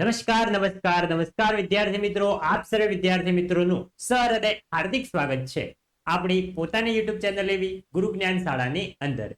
નમસ્કાર નમસ્કાર નમસ્કાર વિદ્યાર્થી મિત્રો, આપ સર્વે વિદ્યાર્થી મિત્રોનું સહૃદય હાર્દિક સ્વાગત છે આપણી પોતાની યુટ્યુબ ચેનલ એવી ગુરુ જ્ઞાન શાળાની અંદર.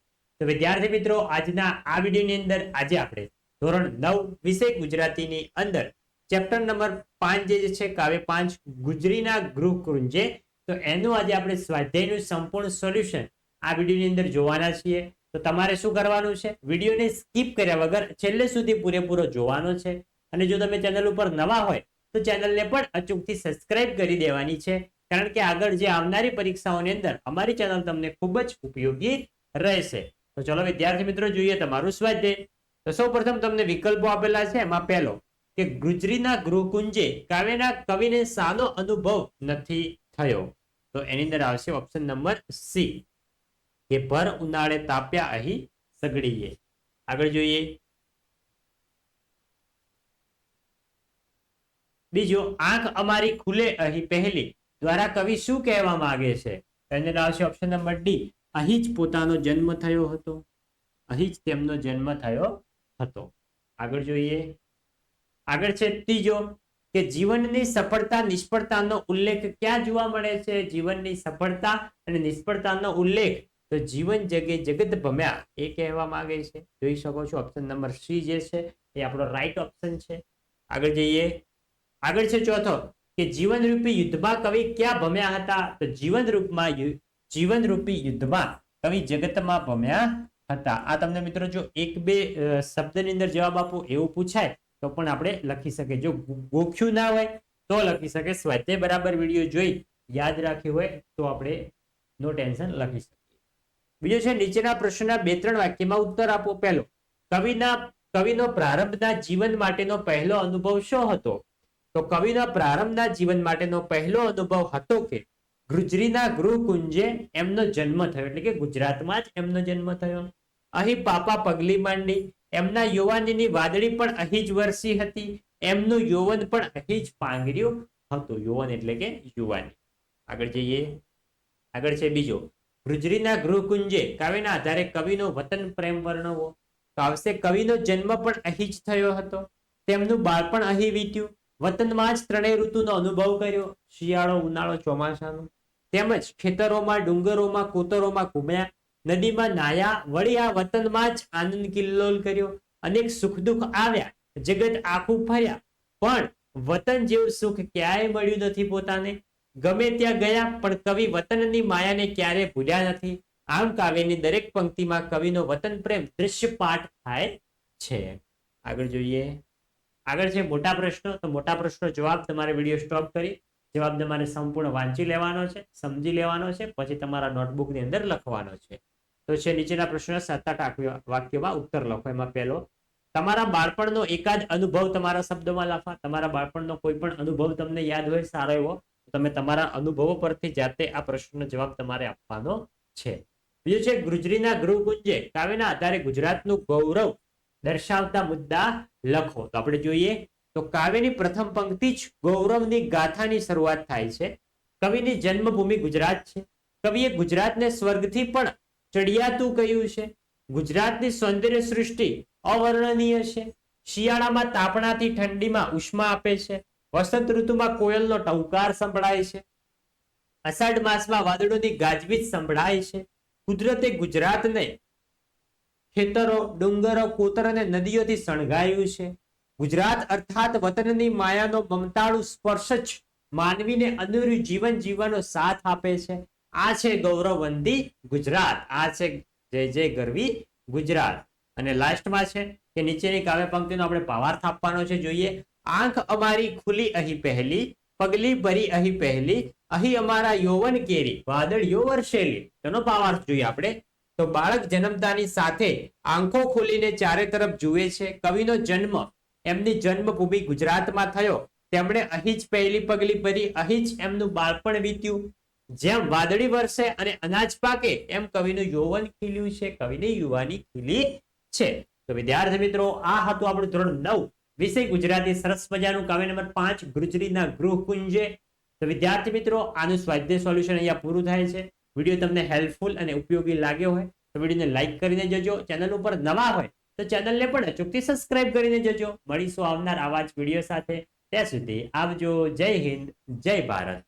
તો વિદ્યાર્થી મિત્રો, આજના આ વિડીયોની અંદર આજે આપણે ધોરણ નવ વિષય ગુજરાતીની અંદર ચેપ્ટર નંબર પાંચ જે છે, કાવ્ય પાંચ, ગુજરીના ગૃહ કુંજે તો એનું આજે આપણે સ્વાધ્યાયનું સંપૂર્ણ સોલ્યુશન આ વિડીયોની અંદર જોવાના છીએ. તો તમારે શું કરવાનું છે? વિડીયોને સ્કીપ કર્યા વગર છેલ્લે સુધી પૂરેપૂરો જોવાનો છે. અને જો તમે ચેનલ ઉપર નવા હોય, તો ચેનલને પણ અચૂકથી સબસ્ક્રાઇબ કરી દેવાની છે. કારણ કે આગળ જે આવનારી પરીક્ષાઓની અંદર અમારી ચેનલ તમને ખૂબ જ ઉપયોગી રહેશે. તો ચલો વિદ્યાર્થી મિત્રો, જોઈએ તમારું સ્વાધ્યાય. તો સૌ તમને વિકલ્પો આપેલા છે. એમાં પહેલો, કે ગુજરીના ગૃહકુંજે કાવ્યના કવિને સાનો અનુભવ નથી થયો. તો એની અંદર આવશે ઓપ્શન નંબર સી, કે ભર ઉનાળે તાપ્યા અહીં સગડીએ. આગળ જોઈએ. બીજો, આંખ અમારી ખુલે અહીં પહેલી. દ્વારા કવિ શું કહેવા માંગે છે? એની આવશે ઓપ્શન નંબર ડી અહીં જ પોતાનો જન્મ થયો હતો. અહીં જ તેમનો જન્મ થયો હતો. આગળ જોઈએ. આગળ છે ત્રીજો, કે જીવનની સફળતા, નિષ્ફળતાનો ઉલ્લેખ ક્યાં જોવા મળે છે? જીવનની સફળતા અને નિષ્ફળતાનો ઉલ્લેખ તો જીવન જગે જગત ભમ્યા એ કહેવા માંગે છે. જોઈ શકો છો ઓપ્શન નંબર સી જે છે, એ આપણો રાઈટ ઓપ્શન છે. આગળ જઈએ. આગળ છે ચોથો, કે જીવનરૂપી યુદ્ધમાં કવિ ક્યાં ભમ્યા હતા? તો જીવન રૂપમાં યુ- જીવનરૂપી યુદ્ધમાં કવિ જગતમાં ભમ્યા હતા. આ તમને મિત્રો જો એક બે શબ્દની અંદર જવાબ આપો, એવું પૂછાય, તો પણ આપણે લખી શકીએ. જો ગોખ્યું ના હોય, તો લખી શકે સ્વાધ્યાય બરાબર વીડિયો જોઈ યાદ રાખ્યું હોય, તો આપણે નો ટેન્શન લખી શકીએ. બીજો છે, નીચેના પ્રશ્નના બે ત્રણ વાક્યમાં ઉત્તર આપો પહેલો. કવિના, કવિનો પ્રારંભના જીવન માટેનો પહેલો અનુભવ શું હતો? તો કવિના પ્રારંભના જીવન માટેનો પહેલો અનુભવ હતો કે ગુજરીના ગૃહકુંજે એમનો જન્મ થયો. એટલે કે ગુજરાતમાં જ એમનો જન્મ થયો. અહીં પાપા પગલી માંડી. એમના યુવાનીની વાદળી પણ અહીં જ વરસી હતી. એમનું યૌવન પણ અહીં જ પાંગર્યું હતું. યૌવન એટલે કે યુવાની. આગળ જઈએ. આગળ છે બીજો. ગુજરીના ગૃહકુંજે કાવ્યના આધારે કવિનો વતન પ્રેમ વર્ણવો. તો આવશે કવિનો જન્મ પણ અહીં જ થયો હતો. તેમનું બાળપણ અહીં વીત્યું. વતનમાં જ ત્રણેય ઋતુનો અનુભવ કર્યો. શિયાળો, ઉનાળો, ચોમાસાનો. તેમજ ખેતરોમાં, ડુંગરોમાં, કોતરોમાં ઘૂમ્યા. નદીમાં નાયા વળી આ વતનમાં જ આનંદ કિલ્લોલ કર્યો. અનેક સુખ દુઃખ આવ્યા. જગત આખું ફર્યા. પણ વતન જેવું સુખ ક્યાંય મળ્યું નથી પોતાને. ગમે ત્યાં ગયા, પણ કવિ વતનની માયાને ક્યારે ભૂલ્યા નથી. આમ કાવ્યની દરેક પંક્તિમાં કવિનો વતન પ્રેમ દૃશ્યપાઠ થાય છે. આગળ જોઈએ. આગળ છે મોટા પ્રશ્નો. તો મોટા પ્રશ્નો જવાબ તમારે વીડિયો સ્ટોપ કરી, જવાબ તમારે સંપૂર્ણ વાંચી લેવાનો છે, સમજી લેવાનો છે, પછી તમારા નોટબુકની અંદર લખવાનો છે. તો છે નીચેના પ્રશ્નો સાત આઠ વાક્ય- વાક્યોમાં ઉત્તર લખો. એમાં પહેલો, તમારા બાળપણનો એકાદ અનુભવ તમારા શબ્દોમાં લખવા તમારા બાળપણનો કોઈ પણ અનુભવ તમને યાદ હોય, સારો એવો તમે તમારા અનુભવો પરથી જાતે આ પ્રશ્નનો જવાબ તમારે આપવાનો છે. બીજું છે, ગુજરીના ગૃહ ગૃહકુંજે કાવ્યના આધારે ગુજરાતનું ગૌરવ દર્શાવતા મુદ્દા લખો. તો આપણે જોઈએ, તો કાવ્યની પ્રથમ પંક્તિ જ ગૌરવની ગાથાની શરૂઆત થાય છે. કવિની જન્મભૂમિ ગુજરાત છે. કવિએ ગુજરાતને સ્વર્ગથી પણ ચડિયાતું કહ્યું છે. ગુજરાતની સૌંદર્ય સૃષ્ટિ અવર્ણનીય છે. શિયાળામાં તાપણાથી ઠંડીમાં ઉષ્મા આપે છે. વસંત ઋતુમાં કોયલનો ટહુકાર સંભળાય છે. અષાઢ માસમાં વાદળોની ગાજવીજ સંભળાય છે. કુદરતે ગુજરાતને ખેતરો, ડુંગરો, કોતર અને નદીઓથી શણગાયું છે. ગુજરાત અર્થાત વતનની માયાનો મમતાળુ સ્પર્શ જ માનવીને અનુરૂપ જીવન જીવવાનો સાથ આપે છે. આ છે ગૌરવવંદી ગુજરાત. આ છે જય જય ગરવી ગુજરાત. અને લાસ્ટમાં છે કે નીચેની કાવ્ય પંક્તિનો આપણે ભાવાર્થ આપવાનો છે. જોઈએ, આંખ અમારી ખુલી અહીં પહેલી, પગલી ભરી અહીં પહેલી, અહીં અમારા યૌવન કેરી, વાદળીઓ વર્ષેલી તેનો ભાવાર્થ જોઈએ આપણે. તો બાળક જન્મતાની સાથે આંખો ખોલીને ચારે તરફ જુએ છે. કવિનો જન્મ એમની જન્મભૂમિ ગુજરાતમાં થયો. તેમણે અહીં જ પહેલી પગલી ભરી, અહીં જ એમનું બાળપણ વીત્યું. જેમ વાદળી વરસે અને અનાજ પાકે, એમ કવિનું યૌવન ખીલ્યું છે. કવિની યુવાની ખીલી છે. તો વિદ્યાર્થી મિત્રો, આ હતું આપણું ધોરણ નવ. વિષય ગુજરાતી સરસ મજાનું. કાવ્ય નંબર પાંચ, ગુજરીના ગૃહ કુંજે તો વિદ્યાર્થી મિત્રો, આનું સ્વાધ્યાય સોલ્યુશન અહીંયા પૂરું થાય છે. વીડિયો તમને હેલ્પફુલ અને ઉપયોગી લાગ્યો હોય તો વિડીયોને લાઇક કરીને જજો. ચેનલ ઉપર નવા હોય તો ચેનલને પણ અચૂકથી સબસ્ક્રાઇબ કરીને જજો. મળીશું આવનાર આવા જ વીડિયો સાથે. ત્યાં સુધી આવજો. જય હિન્દ. જય ભારત.